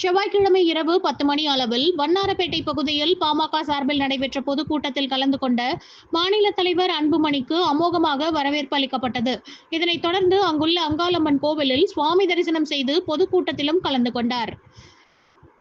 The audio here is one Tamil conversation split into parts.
செவ்வாய்க்கிழமை இரவு பத்து மணி அளவில் வண்ணாரப்பேட்டை பகுதியில் பாமக சார்பில் நடைபெற்ற பொதுக்கூட்டத்தில் கலந்து கொண்ட மாநில தலைவர் அன்புமணிக்கு அமோகமாக வரவேற்பு அளிக்கப்பட்டது. இதனைத் தொடர்ந்து அங்குள்ள அங்காளம்மன் கோவிலில் சுவாமி தரிசனம் செய்து பொதுக்கூட்டத்திலும் கலந்து கொண்டார்.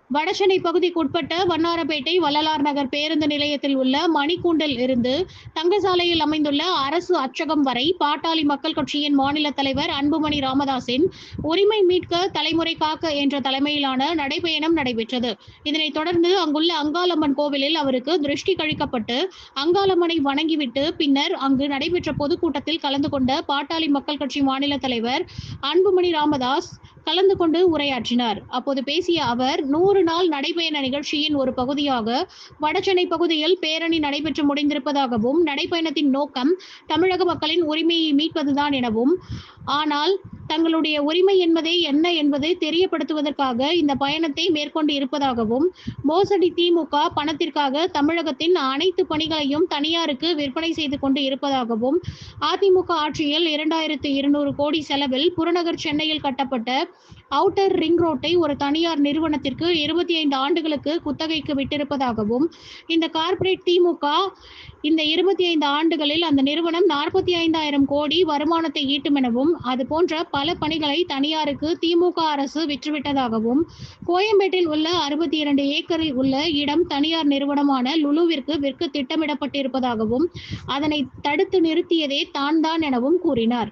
வடசென்னை பகுதிக்கு உட்பட்ட வண்ணாரப்பேட்டை வள்ளலார் நகர் பேருந்து நிலையத்தில் உள்ள மணிக்கூண்டில் இருந்து தங்கசாலையில் அமைந்துள்ள அரசு அச்சகம் வரை பாட்டாளி மக்கள் கட்சியின் மாநில தலைவர் அன்புமணி ராமதாஸின் உரிமை மீட்க தலைமுறை காக்க என்ற தலைமையிலான நடைபயணம் நடைபெற்றது. இதனைத் தொடர்ந்து அங்குள்ள அங்காளம்மன் கோவிலில் அவருக்கு திருஷ்டி கழிக்கப்பட்டு அங்காளம்மனை வணங்கிவிட்டு பின்னர் அங்கு நடைபெற்ற பொதுக்கூட்டத்தில் கலந்து கொண்ட பாட்டாளி மக்கள் கட்சி மாநில தலைவர் அன்புமணி ராமதாஸ் கலந்து கொண்டு உரையாற்றினார். அப்போது பேசிய அவர் நூறு நாள் நடைபயண நிகழ்ச்சியின் ஒரு பகுதியாக வடசென்னை பகுதியில் பேரணி நடைபெற்று முடிந்திருப்பதாகவும் நடைபயணத்தின் நோக்கம் தமிழக மக்களின் உரிமையை மீட்பதுதான் எனவும் ஆனால் தங்களுடைய உரிமை என்பதே என்ன என்பதை தெரியப்படுத்துவதற்காக இந்த பயணத்தை மேற்கொண்டு இருப்பதாகவும் மோசடி திமுக பணத்திற்காக தமிழகத்தின் அனைத்து பணிகளையும் தனியாருக்கு விற்பனை செய்து கொண்டு இருப்பதாகவும் அதிமுக ஆட்சியில் இரண்டாயிரத்து இருநூறு கோடி செலவில் புறநகர் சென்னையில் கட்டப்பட்ட அவுட்டர் ரிங் ரோட்டை ஒரு தனியார் நிறுவனத்திற்கு இருபத்தி ஐந்து ஆண்டுகளுக்கு குத்தகைக்கு விட்டிருப்பதாகவும் இந்த கார்ப்பரேட் திமுக இந்த இருபத்தி ஐந்து ஆண்டுகளில் அந்த நிறுவனம் நாற்பத்தி ஐந்தாயிரம் கோடி வருமானத்தை ஈட்டும் எனவும் அது போன்ற பல பணிகளை தனியாருக்கு திமுக அரசு விற்றுவிட்டதாகவும் கோயம்பேட்டில் உள்ள அறுபத்தி இரண்டு ஏக்கரில் உள்ள இடம் தனியார் நிறுவனமான லுலுவிற்கு விற்க திட்டமிடப்பட்டிருப்பதாகவும் அதனை தடுத்து நிறுத்தியதே தான் தான் எனவும் கூறினார்.